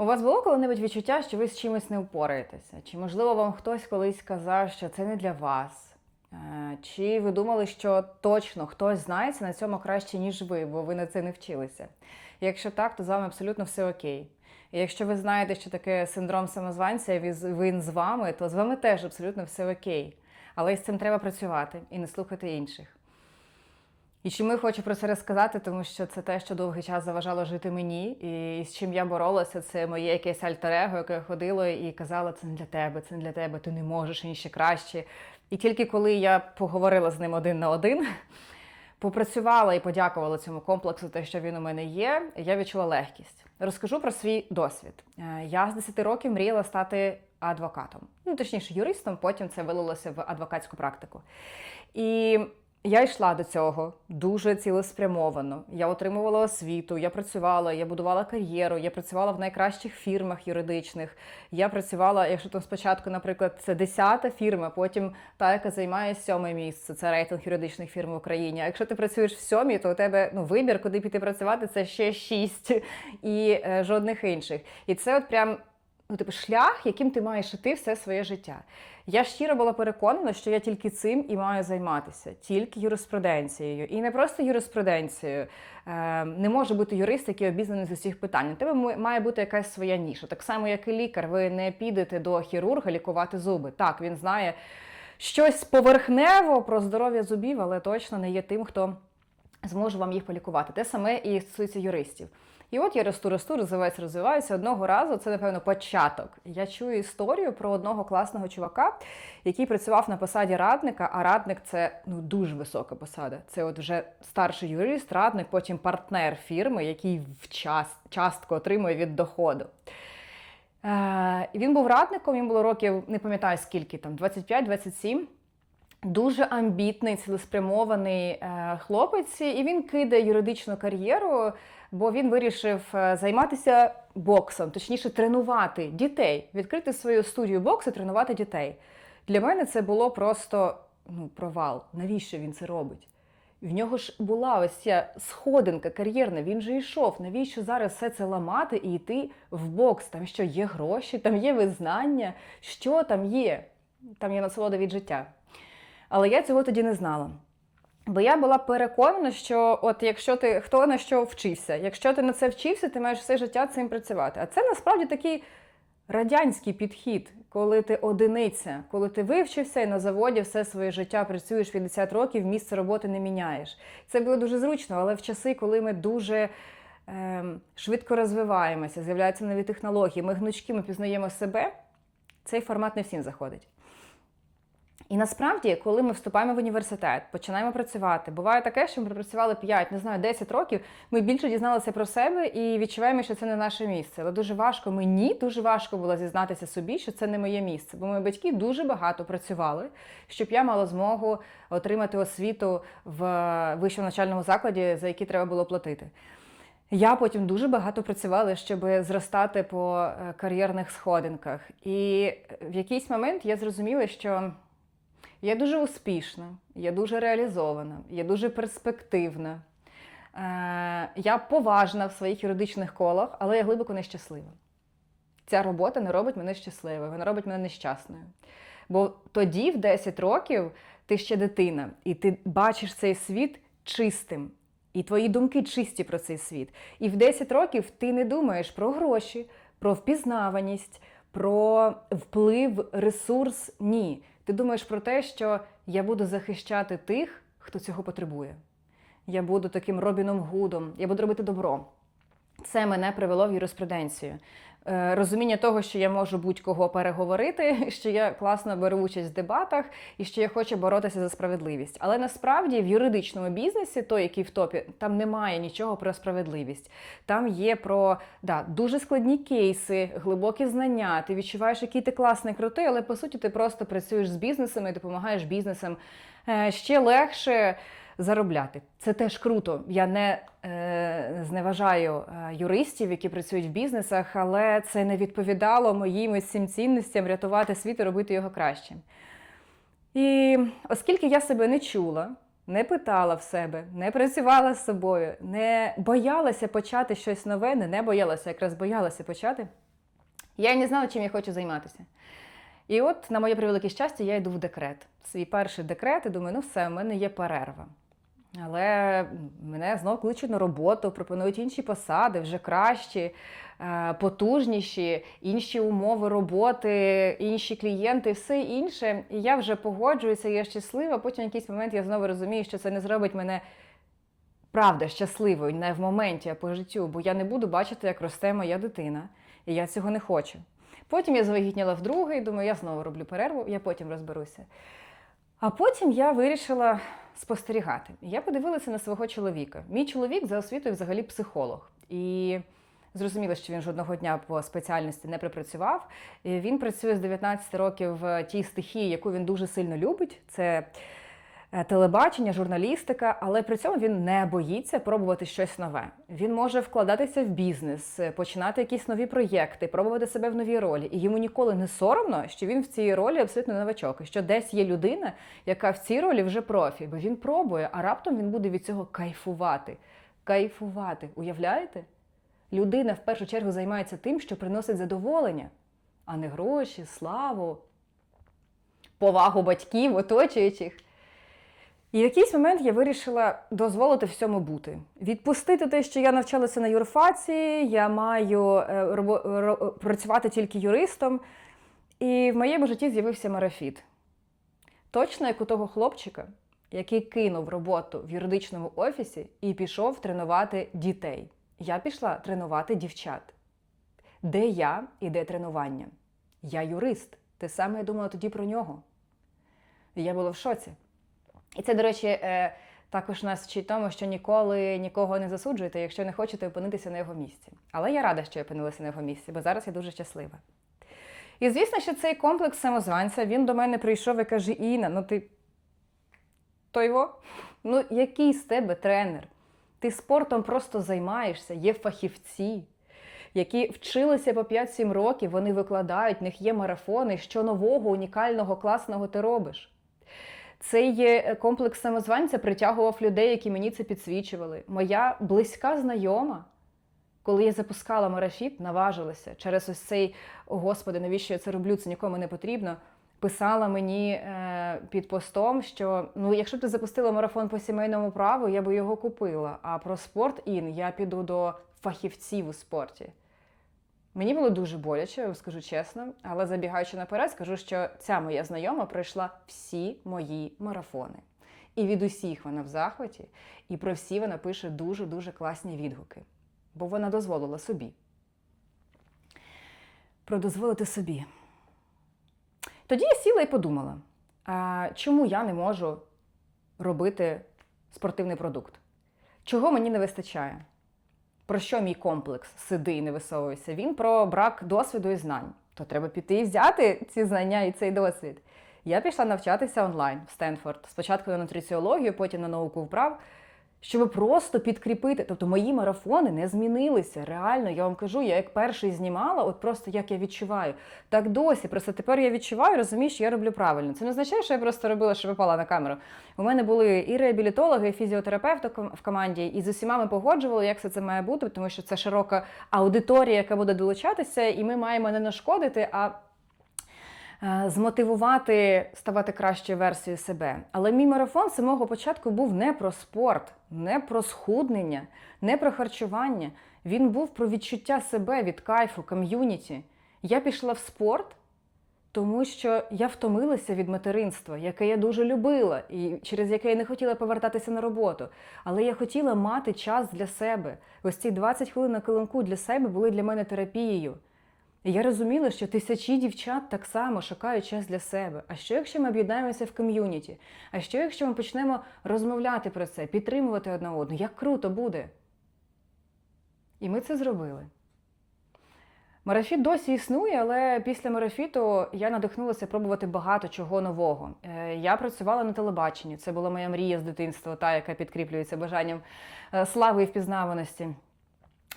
У вас було коли-небудь відчуття, що ви з чимось не впораєтеся? Чи можливо вам хтось колись сказав, що це не для вас? Е, Чи ви думали, що точно хтось знається на цьому краще, ніж ви, бо ви на це не вчилися? Якщо так, то з вами абсолютно все окей. І якщо ви знаєте, що таке синдром самозванця, і він- він з вами, то з вами теж абсолютно все окей. Але з цим треба працювати і не слухати інших. І чому я хочу про це розказати, тому що це те, що довгий час заважало жити мені, і з чим я боролася, це моє якесь альтер-его, яке ходило і казало, це не для тебе, це не для тебе, ти не можеш інші краще. І тільки коли я поговорила з ним один на один, попрацювала і подякувала цьому комплексу, те, що він у мене є, я відчула легкість. Розкажу про свій досвід. Е, Я з 10 років мріяла стати адвокатом, ну точніше, юристом, потім це вилилося в адвокатську практику. І я йшла до цього дуже цілеспрямовано. Я отримувала освіту, я працювала, я будувала кар'єру, я працювала в найкращих фірмах юридичних. Я працювала, якщо там спочатку, наприклад, це десята фірма, потім та, яка займає сьоме місце, це рейтинг юридичних фірм в Україні. А якщо ти працюєш в сьомій, то у тебе ну вибір, куди піти працювати, це ще шість і е, жодних інших. І це от прям ну, типу, шлях, яким ти маєш іти все своє життя. Я щиро була переконана, що я тільки цим і маю займатися, тільки юриспруденцією. І не просто юриспруденцією. Е, не може бути юрист, який обізнаний з усіх питань. У тебе має бути якась своя ніша. Так само, як і лікар, ви не підете до хірурга лікувати зуби. Так, він знає щось поверхнево про здоров'я зубів, але точно не є тим, хто зможе вам їх полікувати. Те саме і стосується юристів. І от я росту, росту, розвиваюся, розвиваюся. Одного разу це, напевно, початок. Я чую історію про одного класного чувака, який працював на посаді радника, а радник це ну, дуже висока посада. Це от вже старший юрист, радник, потім партнер фірми, який в час, частку отримує від доходу. Е, він був радником, йому було років, не пам'ятаю скільки там, 25-27. Дуже амбітний, цілеспрямований е, хлопець, і він кидає юридичну кар'єру, бо він вирішив е, займатися боксом, точніше, тренувати дітей, відкрити свою студію боксу, тренувати дітей. Для мене це було просто ну, провал. Навіщо він це робить? В нього ж була ось ця сходинка кар'єрна, він же йшов. Навіщо зараз все це ламати і йти в бокс? Там що є гроші, там є визнання, що там є? Там є насолода від життя. Але я цього тоді не знала. Бо я була переконана, що от якщо ти хто на що вчився, якщо ти на це вчився, ти маєш все життя цим працювати. А це насправді такий радянський підхід, коли ти одиниця, коли ти вивчився і на заводі все своє життя працюєш 50 років, місце роботи не міняєш. Це було дуже зручно, але в часи, коли ми дуже ем, швидко розвиваємося, з'являються нові технології, ми гнучки, ми пізнаємо себе, цей формат не всім заходить. І насправді, коли ми вступаємо в університет, починаємо працювати, буває таке, що ми пропрацювали 5, не знаю, 10 років, ми більше дізналися про себе і відчуваємо, що це не наше місце. Але дуже важко мені, дуже важко було зізнатися собі, що це не моє місце. Бо мої батьки дуже багато працювали, щоб я мала змогу отримати освіту в вищому навчальному закладі, за який треба було платити. Я потім дуже багато працювала, щоб зростати по е, кар'єрних сходинках. І в якийсь момент я зрозуміла, що я дуже успішна, я дуже реалізована, я дуже перспективна. Е, я поважна в своїх юридичних колах, але я глибоко нещаслива. Ця робота не робить мене щасливою, вона робить мене нещасною. Бо тоді, в 10 років, ти ще дитина, і ти бачиш цей світ чистим. І твої думки чисті про цей світ. І в 10 років ти не думаєш про гроші, про впізнаваність, про вплив, ресурс. Ні. Ти думаєш про те, що я буду захищати тих, хто цього потребує. Я буду таким Робіном Гудом, я буду робити добро. Це мене привело в юриспруденцію. Е, Розуміння того, що я можу будь-кого переговорити, що я класно беру участь в дебатах і що я хочу боротися за справедливість. Але насправді в юридичному бізнесі, той, який в топі, там немає нічого про справедливість. Там є про да, дуже складні кейси, глибокі знання. Ти відчуваєш, який ти класний, крутий, але по суті ти просто працюєш з бізнесами і допомагаєш бізнесам е, ще легше заробляти. Це теж круто. Я не е, зневажаю е, юристів, які працюють в бізнесах, але це не відповідало моїм цим цінностям рятувати світ і робити його кращим. І оскільки я себе не чула, не питала в себе, не працювала з собою, не боялася почати щось нове, не, не боялася, якраз боялася почати. Я не знала, чим я хочу займатися. І от, на моє превелике щастя, я йду в декрет. Свій перший декрет, і думаю, ну все, в мене є перерва. Але мене знов кличуть на роботу, пропонують інші посади, вже кращі, е, потужніші, інші умови роботи, інші клієнти, все інше. І я вже погоджуюся, я щаслива. Потім в якийсь момент я знову розумію, що це не зробить мене правда щасливою, не в моменті, а по життю, бо я не буду бачити, як росте моя дитина, і я цього не хочу. Потім я завагітніла вдруге і думаю, я знову роблю перерву, я потім розберуся. А потім я вирішила спостерігати. Я подивилася на свого чоловіка. Мій чоловік за освітою взагалі психолог. І зрозуміло, що він жодного дня по спеціальності не припрацював. Він працює з 19 років в тій стихії, яку він дуже сильно любить. Це е, телебачення, журналістика, але при цьому він не боїться пробувати щось нове. Він може вкладатися в бізнес, е, починати якісь нові проєкти, пробувати себе в новій ролі. І йому ніколи не соромно, що він в цій ролі абсолютно новачок, і що десь є людина, яка в цій ролі вже профі, бо він пробує, а раптом він буде від цього кайфувати. Кайфувати. Уявляєте? Людина в першу чергу займається тим, що приносить задоволення, а не гроші, славу, повагу батьків, оточуючих. І в якийсь момент я вирішила дозволити всьому бути. Відпустити те, що я навчалася на юрфаці, я маю е, працювати тільки юристом. І в моєму житті з'явився марафіт. Точно як у того хлопчика, який кинув роботу в юридичному офісі і пішов тренувати дітей. Я пішла тренувати дівчат. Де я і де тренування? Я юрист. Те саме я думала тоді про нього. Я була в шоці. І це, до речі, е, також нас вчить тому, що ніколи нікого не засуджуєте, якщо не хочете опинитися на його місці. Але я рада, що я опинилася на його місці, бо зараз я дуже щаслива. І звісно, що цей комплекс самозванця він до мене прийшов і каже: Інна, ну ти то його? Ну, який з тебе тренер? Ти спортом просто займаєшся, є фахівці, які вчилися по 5-7 років, вони викладають, в них є марафони, що нового, унікального, класного ти робиш. Цей е, комплекс самозванця притягував людей, які мені це підсвічували. Моя близька знайома, коли я запускала марафіт, наважилася через ось цей «О, Господи, навіщо я це роблю? Це нікому не потрібно. Писала мені е, під постом, що ну, якщо б ти запустила марафон по сімейному праву, я би його купила. А про спорт ін я піду до фахівців у спорті. Мені було дуже боляче, скажу чесно, але забігаючи наперед, скажу, що ця моя знайома пройшла всі мої марафони. І від усіх вона в захваті, і про всі вона пише дуже-дуже класні відгуки, бо вона дозволила собі. Про дозволити собі. Тоді я сіла і подумала, а чому я не можу робити спортивний продукт? Чого мені не вистачає? Про що мій комплекс сиди і не висовуйся? Він про брак досвіду і знань. То треба піти і взяти ці знання і цей досвід. Я пішла навчатися онлайн в Стенфорд. Спочатку на нутриціологію, потім на науку вправ, щоб просто підкріпити. Тобто мої марафони не змінилися. Реально, я вам кажу, я як перший знімала, от просто як я відчуваю. Так досі. Просто тепер я відчуваю, розумію, що я роблю правильно. Це не означає, що я просто робила, що попала на камеру. У мене були і реабілітологи, і фізіотерапевти в команді, і з усіма ми погоджували, як все це має бути, тому що це широка аудиторія, яка буде долучатися, і ми маємо не нашкодити, а змотивувати ставати кращою версією себе. Але мій марафон з самого початку був не про спорт, не про схуднення, не про харчування. Він був про відчуття себе від кайфу, ком'юніті. Я пішла в спорт, тому що я втомилася від материнства, яке я дуже любила, і через яке я не хотіла повертатися на роботу. Але я хотіла мати час для себе. Ось ці 20 хвилин на килимку для себе були для мене терапією. І я розуміла, що тисячі дівчат так само шукають час для себе. А що якщо ми об'єднаємося в ком'юніті? А що якщо ми почнемо розмовляти про це, підтримувати одна одну? Як круто буде? І ми це зробили. Марафіт досі існує, але після марафіту я надихнулася пробувати багато чого нового. Е, Я працювала на телебаченні. Це була моя мрія з дитинства, та, яка підкріплюється бажанням е, слави і впізнаваності.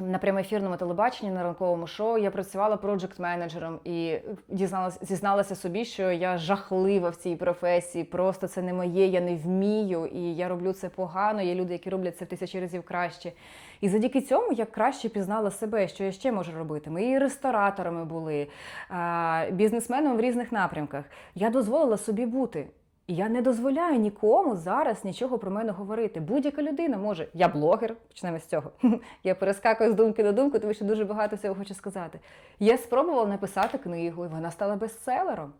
На прямоефірному телебаченні на ранковому шоу я працювала проджект-менеджером і дізналася, зізналася собі, що я жахлива в цій професії. Просто це не моє, я не вмію, і я роблю це погано. Є люди, які роблять це в тисячі разів краще. І завдяки цьому я краще пізнала себе, що я ще можу робити. Ми і рестораторами були, а, бізнесменами в різних напрямках. Я дозволила собі бути. Я не дозволяю нікому зараз нічого про мене говорити. Будь-яка людина може. Я блогер, почнемо з цього. Я перескакую з думки на думку, тому що дуже багато всього хочу сказати. Я спробувала написати книгу, і вона стала бестселером.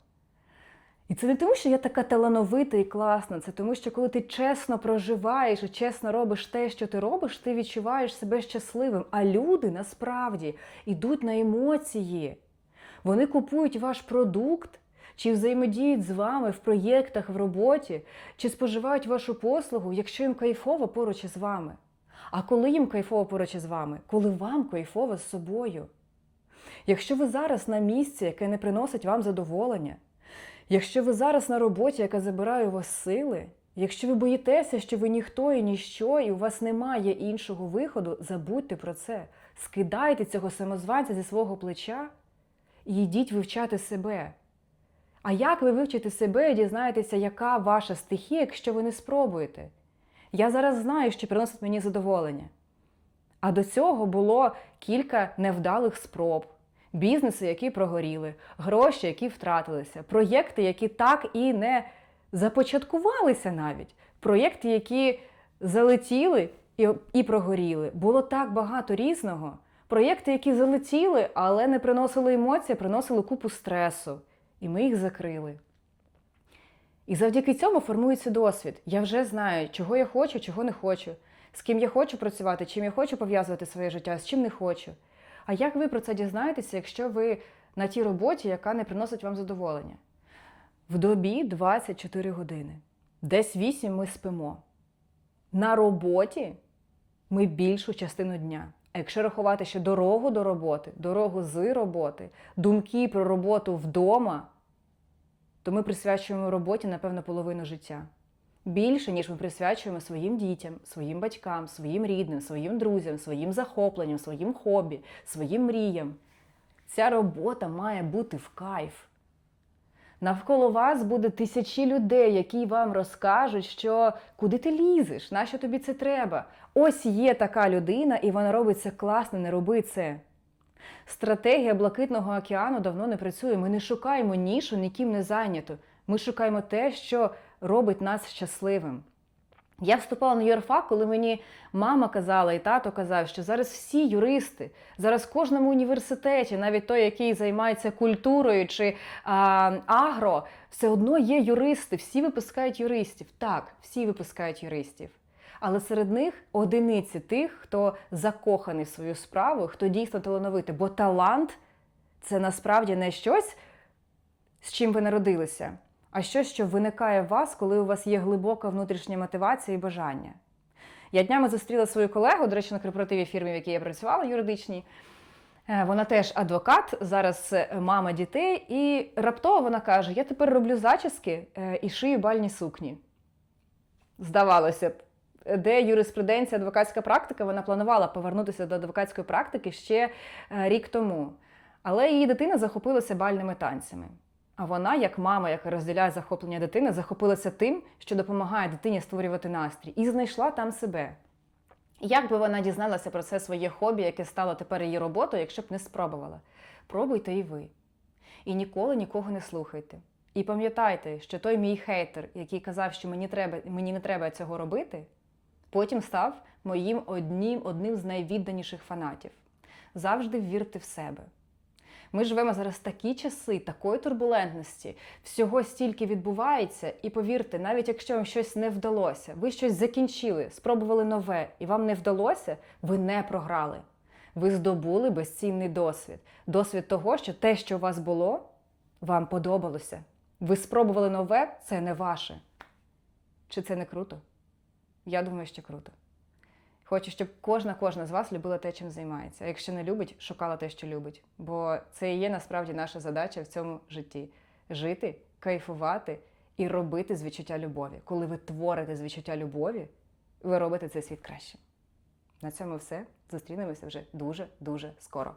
І це не тому, що я така талановита і класна, це тому, що коли ти чесно проживаєш і чесно робиш те, що ти робиш, ти відчуваєш себе щасливим. А люди насправді йдуть на емоції. Вони купують ваш продукт, чи взаємодіють з вами в проєктах, в роботі, чи споживають вашу послугу, якщо їм кайфово поруч із вами. А коли їм кайфово поруч із вами, коли вам кайфово з собою. Якщо ви зараз на місці, яке не приносить вам задоволення, якщо ви зараз на роботі, яка забирає у вас сили, якщо ви боїтеся, що ви ніхто і ніщо, і у вас немає іншого виходу, забудьте про це. Скидайте цього самозванця зі свого плеча і йдіть вивчати себе. А як ви вивчите себе і дізнаєтеся, яка ваша стихія, якщо ви не спробуєте? Я зараз знаю, що приносить мені задоволення. А до цього було кілька невдалих спроб, бізнеси, які прогоріли, гроші, які втратилися, проєкти, які так і не започаткувалися навіть, проєкти, які залетіли і, і прогоріли. Було так багато різного. Проєкти, які залетіли, але не приносили емоцій, приносили купу стресу. І ми їх закрили. І завдяки цьому формується досвід. Я вже знаю, чого я хочу, чого не хочу, з ким я хочу працювати, чим я хочу пов'язувати своє життя, з чим не хочу. А як ви про це дізнаєтеся, якщо ви на тій роботі, яка не приносить вам задоволення? В добі 24 години, десь 8 ми спимо. На роботі ми більшу частину дня. А якщо рахувати ще дорогу до роботи, дорогу з роботи, думки про роботу вдома, то ми присвячуємо роботі, напевно, половину життя. Більше, ніж ми присвячуємо своїм дітям, своїм батькам, своїм рідним, своїм друзям, своїм захопленням, своїм хобі, своїм мріям. Ця робота має бути в кайф. Навколо вас буде тисячі людей, які вам розкажуть, що куди ти лізеш, нащо тобі це треба. Ось є така людина, і вона робить це класно, не роби це. Стратегія Блакитного океану давно не працює. Ми не шукаємо нішу, ніким не зайнято. Ми шукаємо те, що робить нас щасливим. Я вступала на юрфак, коли мені мама казала і тато казав, що зараз всі юристи, зараз в кожному університеті, навіть той, який займається культурою чи а, агро, все одно є юристи, всі випускають юристів. Так, всі випускають юристів. Але серед них одиниці тих, хто закоханий в свою справу, хто дійсно талановитий. Бо талант це насправді не щось, з чим ви народилися а щось, що виникає в вас, коли у вас є глибока внутрішня мотивація і бажання. Я днями зустріла свою колегу, до речі, на корпоративі фірмі, в якій я працювала, юридичній. Е, Вона теж адвокат, зараз мама дітей, і раптово вона каже: Я тепер роблю зачіски е, і шию бальні сукні. Здавалося б, де юриспруденція, адвокатська практика, вона планувала повернутися до адвокатської практики ще е, рік тому. Але її дитина захопилася бальними танцями. А вона, як мама, яка розділяє захоплення дитини, захопилася тим, що допомагає дитині створювати настрій, і знайшла там себе. Як би вона дізналася про це своє хобі, яке стало тепер її роботою, якщо б не спробувала? Пробуйте і ви. І ніколи нікого не слухайте. І пам'ятайте, що той мій хейтер, який казав, що мені треба, мені не треба цього робити, потім став моїм одним, одним з найвідданіших фанатів. Завжди вірте в себе. Ми живемо зараз такі часи, такої турбулентності, всього стільки відбувається, і повірте, навіть якщо вам щось не вдалося, ви щось закінчили, спробували нове, і вам не вдалося, ви не програли. Ви здобули безцінний досвід. Досвід того, що те, що у вас було, вам подобалося. Ви спробували нове, це не ваше. Чи це не круто? Я думаю, що круто. Хочу, щоб кожна кожна з вас любила те, чим займається. А якщо не любить, шукала те, що любить. Бо це і є насправді наша задача в цьому житті жити, кайфувати і робити з відчуття любові. Коли ви творите з відчуття любові, ви робите цей світ кращим. На цьому все. Зустрінемося вже дуже дуже скоро.